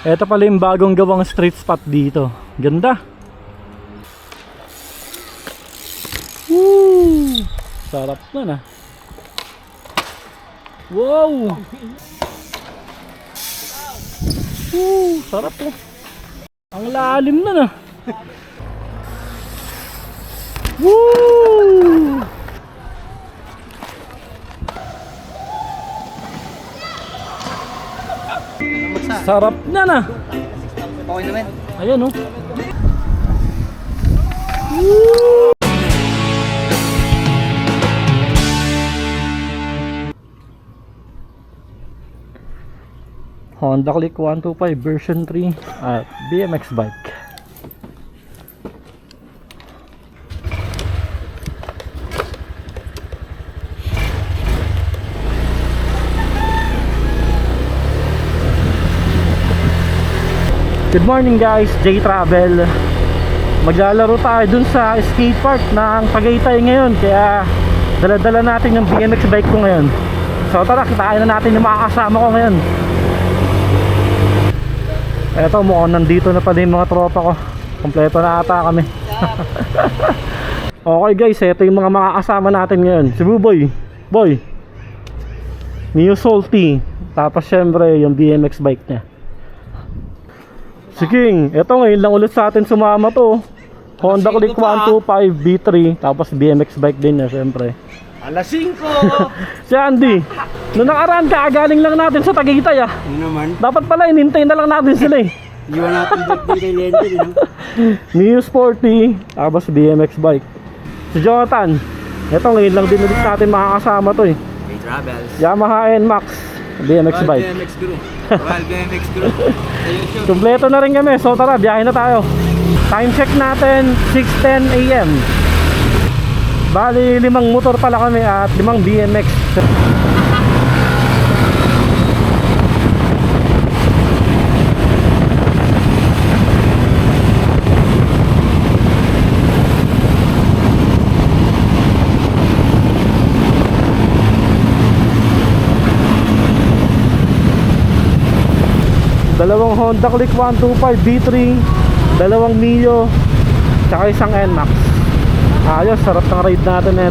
Ito pala yung bagong gawang street spot dito. Ganda. Woo! Sarap na na. Wow! Woo! Sarap po. Ang lalim na na. Woo! Sarap na na. Okay naman. Ayan oh. Honda Click 125 version 3 at BMX bike. Good morning guys, J Travel. Maglalaro tayo dun sa skate park ng Tagaytay ngayon kaya dala-dala natin yung BMX bike ko ngayon. So tara, kitain na natin yung makakasama ko ngayon. Eto, mukhang nandito na pala yung mga tropa ko. Kompleto na ata kami. okay guys, eto yung mga makakasama natin ngayon. Si Buboy, Boy, Neo Salty, tapos syempre yung BMX bike niya. Si King, eto ngayon lang ulit sa atin sumama to. Honda Click 125 B3, tapos BMX bike din niya syempre. Alas 5! Si Andy, nung nakaraan ka, galing lang natin sa Tagaytay ah. Ano naman? Dapat pala, inintay na lang natin sila eh. Iwan natin birthday kay Lente. no? Neo Sporty, tapos BMX bike. Si Jonathan, eto ngayon lang din ulit natin makakasama to eh. May travels. Yamaha NMAX, BMX bike. BMX crew. Well, BMX crew. Kompleto na rin kami, so tara, biyahe na tayo. Time check natin, 6.10 a.m. Bali, limang motor pala kami at limang BMX. Dalawang Honda Click 125 B3, dalawang Mio, tsaka isang NMAX. Ayos, sarap ng ride natin na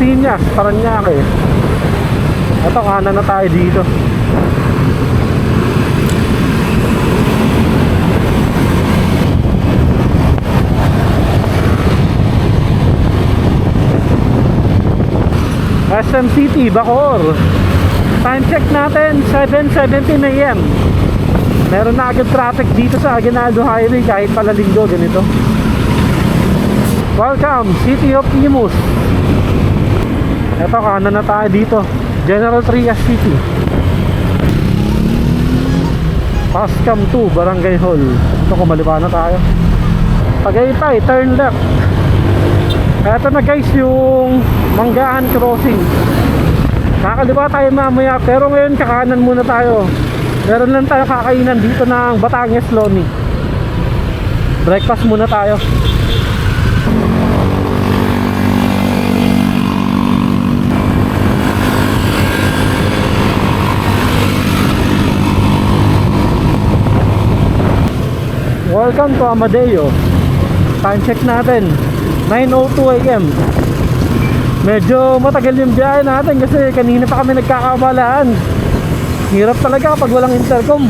Piñas, Paranaque. Ito, kanan na tayo dito. SM City, Bacoor. Time check natin, 7.17 a.m. Meron na agad traffic dito sa Aguinaldo Highway kahit pala linggo ganito. Welcome, City of Imus. Ito, kanan na tayo dito. General Trias City. Pascam 2, Barangay Hall. Ito, kumaliwa na tayo. Tagaytay, turn left. Ito na guys, yung Manggaan Crossing. Kakaliwa tayo mamaya, pero ngayon kakanan muna tayo. Meron lang tayo kakainan dito ng Batangas Loni. Breakfast muna tayo. Welcome to Amadeo. Time check natin. 9.02 a.m. Medyo matagal yung biyahe natin kasi kanina pa kami nagkakabalaan. Hirap talaga kapag walang intercom.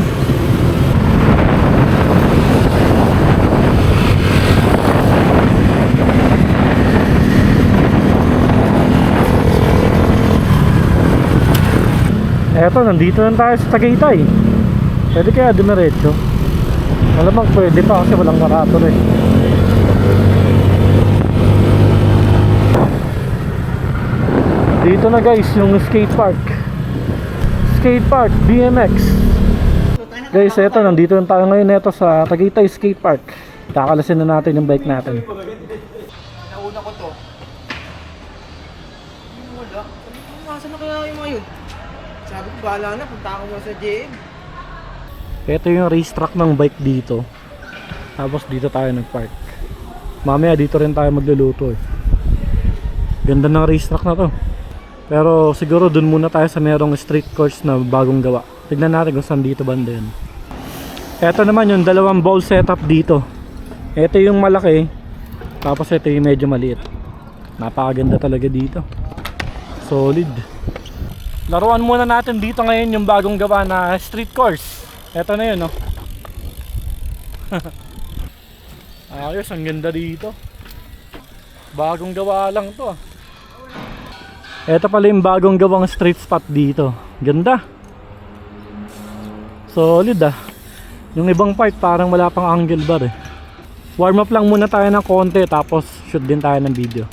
Eto, nandito na tayo sa Tagaytay. Pwede kaya dumiretso? Malamang pwede pa kasi walang karator eh. Dito na guys yung skate park. Skate Park, BMX. Guys, eto, nandito na tayo ngayon neto sa Tagaytay Skate Park. Kakalasin na natin yung bike natin. Nauna ko to. Wala. Masa na kaya yung mga yun? Sabi ko, bahala na. Punta ako sa JM. Ito yung racetrack ng bike dito. Tapos dito tayo nag-park. Mamaya dito rin tayo magluluto eh. Ganda ng racetrack na to. Pero siguro dun muna tayo sa merong street course na bagong gawa. Tignan natin kung saan dito banda yun. Ito naman yung dalawang ball setup dito. Ito yung malaki. Tapos ito yung medyo maliit. Napakaganda talaga dito. Solid. Laruan muna natin dito ngayon yung bagong gawa na street course. Ito na yun, no? Ayos, ang ganda dito. Bagong gawa lang to, ah. Ito pala yung bagong gawang street spot dito. Ganda. Solid, ah. Yung ibang part parang wala pang angle bar, eh. Warm up lang muna tayo ng konti tapos shoot din tayo ng video.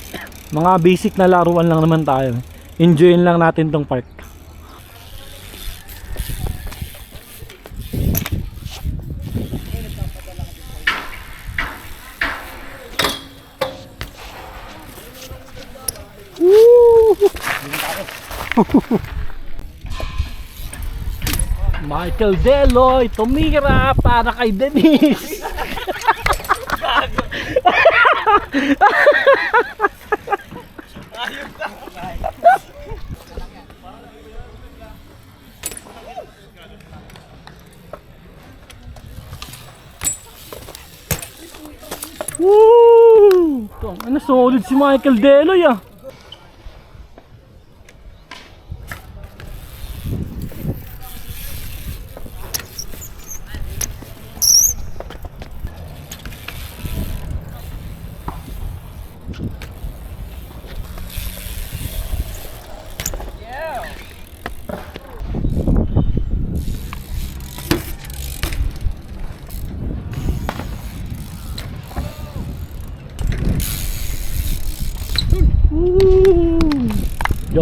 Mga basic na laruan lang naman tayo. Enjoyin lang natin tong park. Michael Deloy, tumira para kay Denise. Woo! Ano solid si Michael Deloy ah.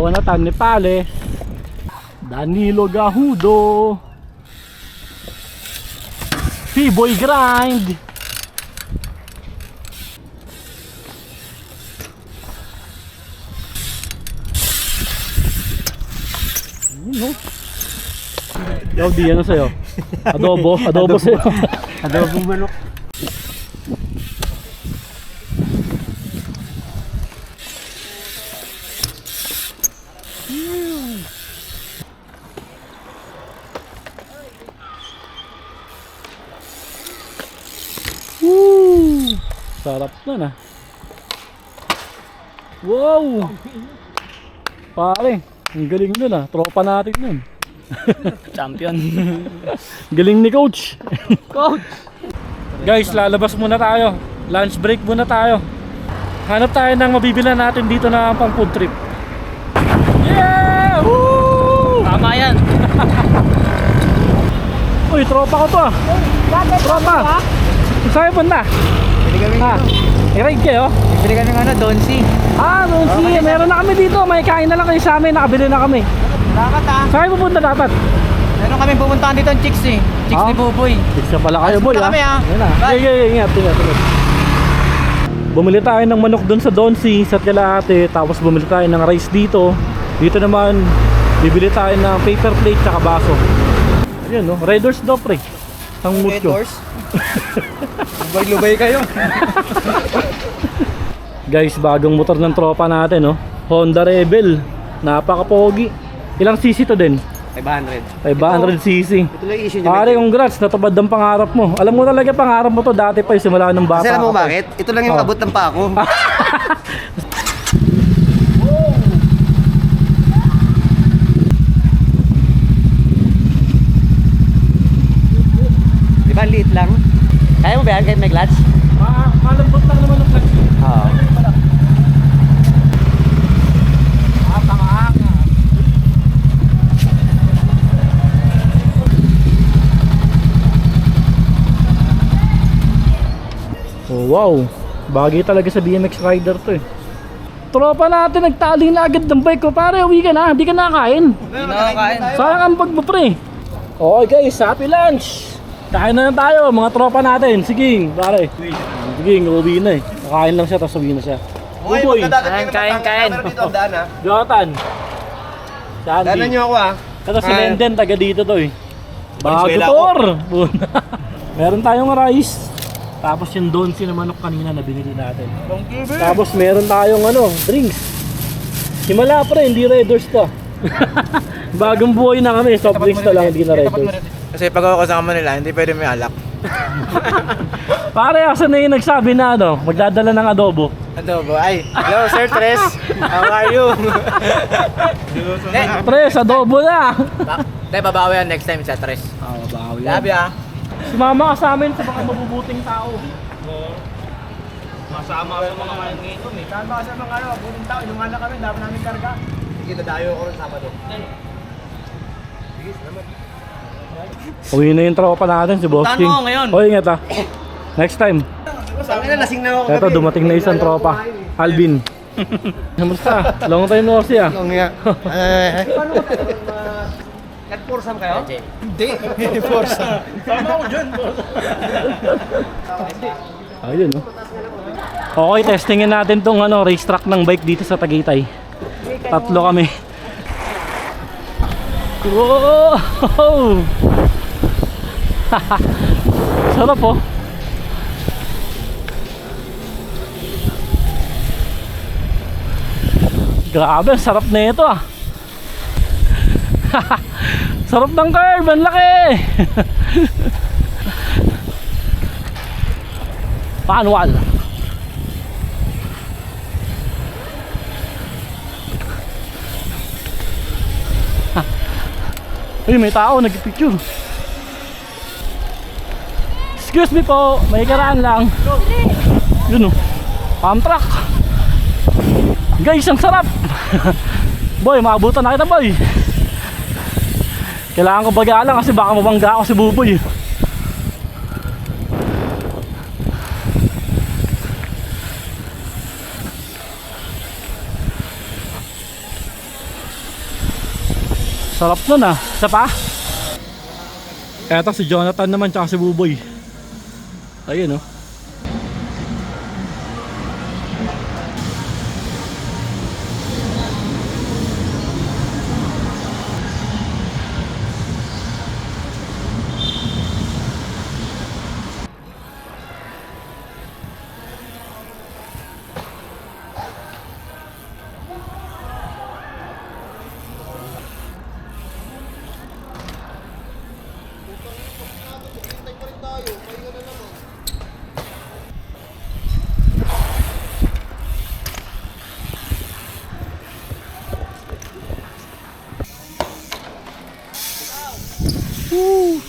Jonathan Nepales Danilo Gahudo P-Boy Grind? Yo, di ano sa'yo? Adobo, adobo sa'yo. Adobo manok. Woo! Sarap nun ah. Wow! Pare, ang galing nun ah. Tropa natin nun. Champion. Galing ni coach. Coach! Guys, lalabas muna tayo. Lunch break muna tayo. Hanap tayo ng mabibilan natin dito na pang food trip. Yeah! Woo! Tama yan. Uy, tropa ko to ah. Tropa. Saan kayo punta? Bili kami Ha? I-ride kayo? Bili kami ng ano, Donsi. Ah, noon sige. Meron na kami dito. May kain na lang kayo sa amin. Nakabili na kami. Salamat ah. Saan kayo pupunta dapat? Meron kami pupuntahan dito ng chicks eh. Chicks Ah? ni Buboy. Isa pala kayo, boy, Punta ah. kami, ah. Yan ah. Bye. Yeah, yeah, ingat, ingat, ingat. Bumili tayo ng manok doon sa Donsi, sa Kalahati, tapos bumili tayo ng rice dito. Dito naman, bibili tayo ng paper plate tsaka baso. Yun, no? Raiders daw, pre. Ang mood ko. Lubay-lubay kayo. Guys, bagong motor ng tropa natin, no? Honda Rebel. Napaka-pogi. Ilang cc to din? 500. 500 cc. Ito lang issue Pare, congrats, natupad ang pangarap mo. Alam mo talaga pangarap mo to dati pa, yung simula nung bata Kasi alam mo bakit? Ito lang yung Oh. abot ng pa ako. Di ba liit lang? Kaya mo ba yan kahit may clutch? Ma malambot lang naman ang clutch. Oo. Oh, wow. Bagay talaga sa BMX rider to eh. Tropa natin nagtali na agad ng bike ko. Pare, uwi ka na. Hindi ka nakain. Hindi nakakain. Sayang ang pagpapre. Okay guys, happy lunch. Kain na lang tayo, mga tropa natin. Sige, pare. Sige, uwi na eh. Nakain lang siya, tapos uwi na siya. Okay, Uboy, magdadating Kain, kain, ang dito, ang daan ha. Jonathan. Sandy. niyo ako ha. Ito si Ah. Lenden, taga dito to eh. Bago Valenzuela tor! meron tayong rice. Tapos yung donsi na manok kanina na binili natin. Tapos meron tayong ano, drinks. Himala pre, hindi Raiders to. Bagong buhay na kami, soft drinks na lang, hindi na Raiders. Kasi pag ako kasama nila, hindi pwede may alak. Pare, asan na yung nagsabi na ano, magdadala ng adobo? Adobo. Ay, hello Sir Tres. How are you? Hindi, Tres, adobo na! Hindi, babawi yan next time sa Tres. Ah, babawi Love ya. Sumama ka sa amin sa mga mabubuting tao. Masama sa mga ngayon ngayon eh. Saan ba kasi mga ano, buting tao, inuman na kami, dapat namin karga. Sige, dadayo ako rin Sabado. Uwi na yung tropa natin, si Boss Puntahan King. mo ako ngayon. O, ingat ah. Next time. Sabi na, lasing na ako Eto, dumating na isang tropa. Alvin. Kamusta? Long time no see ah. Long nga. Eh, Nag-forsam kayo? Hindi. Forsa. Sama ko dyan. Ayun no. Okay, testingin natin tong ano, racetrack ng bike dito sa Tagaytay. Tatlo kami. Wow! Sarap oh. Grabe, sarap na ito ah. sarap ng curve, ang laki. Manual. Uy, may tao nagpicture. Excuse me po, may karaan lang. Yun oh. Palm truck. Guys, ang sarap. boy, maabutan na kita boy. Kailangan ko bagalang kasi baka mabangga ako si Buboy. Sarap nun ah. Isa pa? Eto si Jonathan naman tsaka si Buboy. Ayun oh.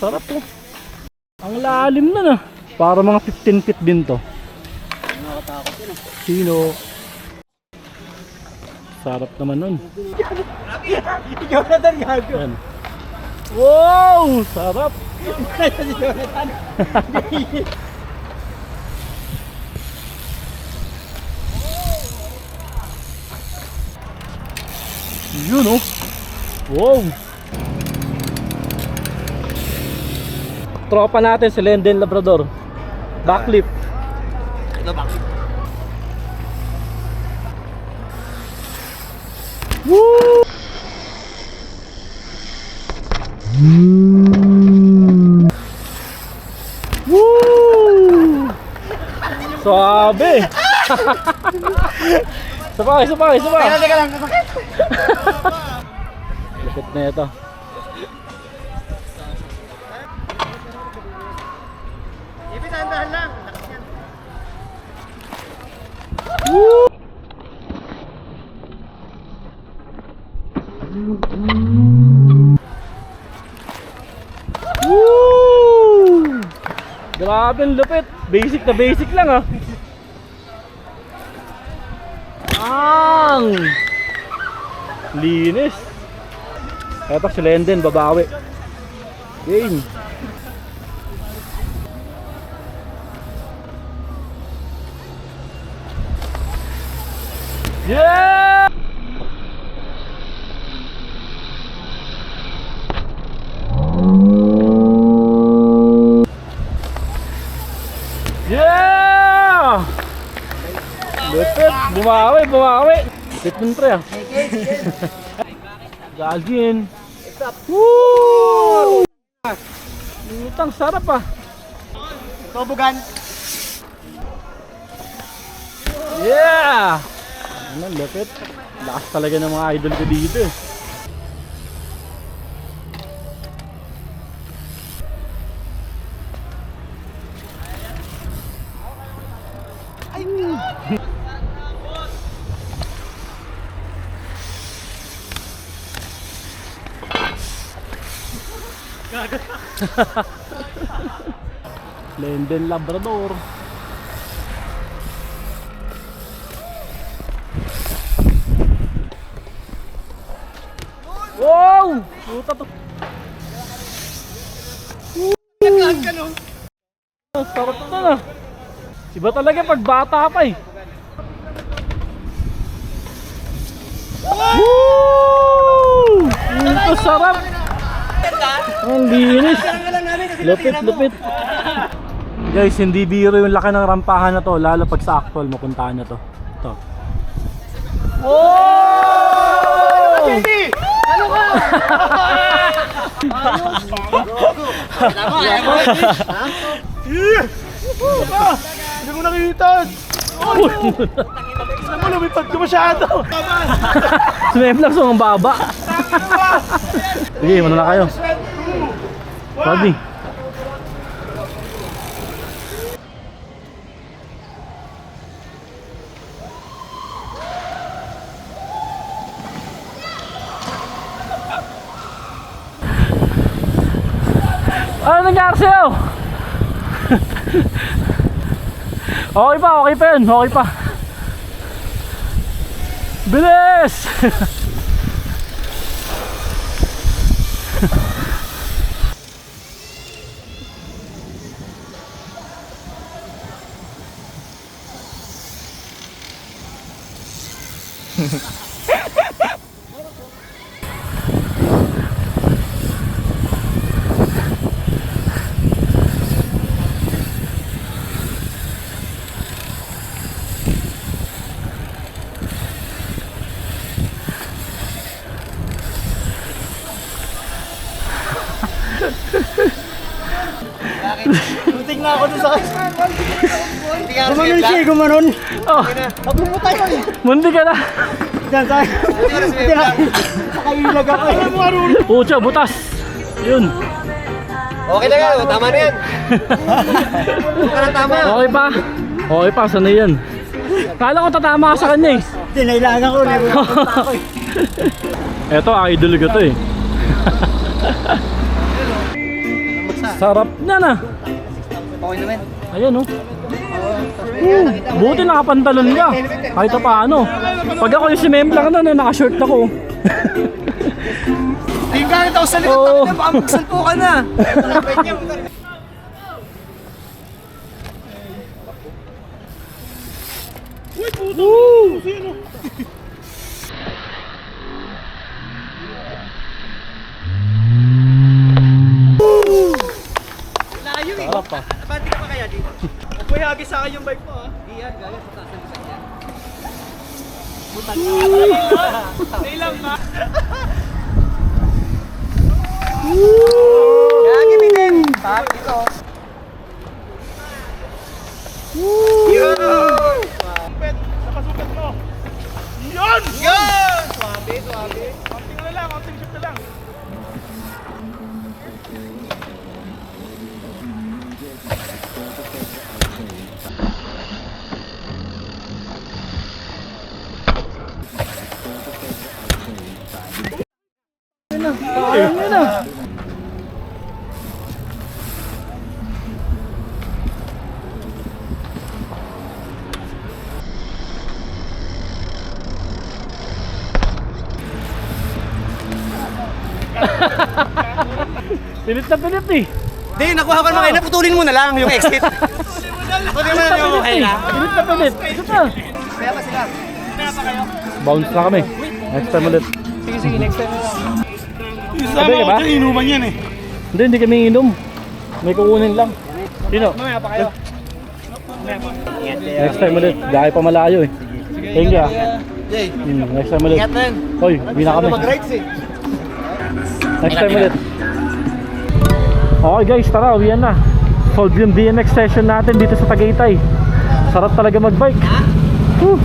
Sarap to. Ang lalim na na. Para mga 15 feet din to. Sino? Sarap naman nun. Jonathan gago. Yan. Wow! Sarap! si Jonathan. Yun oh! Wow! Tropa natin si Lenden Labrador. Backflip. Ano ba? Woo! Woo! Sabi! Sabay, sabay, sabay! Teka, teka lang. Lupit na ito. Woo! Grabe ang lupit. Basic na basic lang ah. Ang! Linis. Eto si Lenden, babawi. Game. Yeah! Yeah! Lupit! Bumawi, bumawi! Nun pre ah. Gagin. Woo! Utang sarap ah. Tobogan. Yeah! Ano, lupit. Lakas talaga ng mga idol ko dito eh. Lenden Labrador. Wow! Puta to. Ang sarap to na. Iba talaga pag bata pa eh. Woo! Ang sarap. Ang linis. Lupit, lupit. Guys, hindi biro yung laki ng rampahan na to, lalo pag sa actual mapuntahan na to. Ito. Oh! Hindi ko nakikita. Alam mo, lumipad ko masyado. Sumemplang ang baba. Sige, muna na kayo. Rodney. Sa'yo? okay pa, okay pa yun, okay pa. Bilis! Buting na ako doon sa... Gumanon siya, eh, gumanon. Oh, Nabumo tayo eh. mundi ka na. Diyan tayo. Buti na. Nakailag ako eh. Alam mo, Arun. Pucha, butas. Yun. Okay na yan, tama na yan. Parang tama. Okay pa. Okay pa, sanay yan. Kala ko tatama ka sa kanya eh. Hindi, nailangan ko. Eh. Eto, idol ko to eh. Sarap na na. Okay naman. Ayan oh. Uh, buti nakapantalon ka. Kahit pa paano. Pag ako yung simemplang na, na naka-short ako. Tingin ka ito sa likod. Oo. Baka magsalpo ka na. Woo! Layo eh. Sarap ah. Pati ka pa kaya dito? Ihagis sa akin yung bike mo ah. Iyan, gaya sa taas ng isa yan. Nailang na. Gagi, Minin! Papi ko. Pilit na pilit eh. Hindi, nakuha ko naman kayo. Naputulin mo na lang yung exit. Putulin mo na lang yung okay eh. na. Pilit na pilit. Na. Kaya pa sila. Bounce na kami. Next time ulit. Sige, sige, next time lang. Sabi ka ba? inuman yan eh. Hindi, hindi kami inom. May kukunin lang. Sino? Mamaya pa kayo. Next time ulit. Gaya pa malayo eh. Thank you ah. Hmm, next time ulit. ingat na yun. Hoy, hindi na kami. mag-rides eh. Next time ulit. Okay guys, tara, uwian na. Solve yung BMX session natin dito sa Tagaytay. Sarap talaga mag-bike. Whew.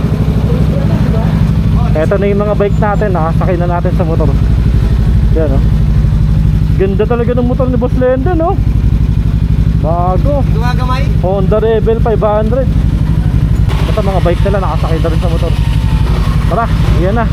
Eto na yung mga bike natin, nakasakay na natin sa motor. Yan oh. Ganda talaga ng motor ni Boss Lendo, no? Bago. Gumagamay. Honda Rebel 500. Basta mga bike nila nakasakay na rin sa motor. Tara, yan na.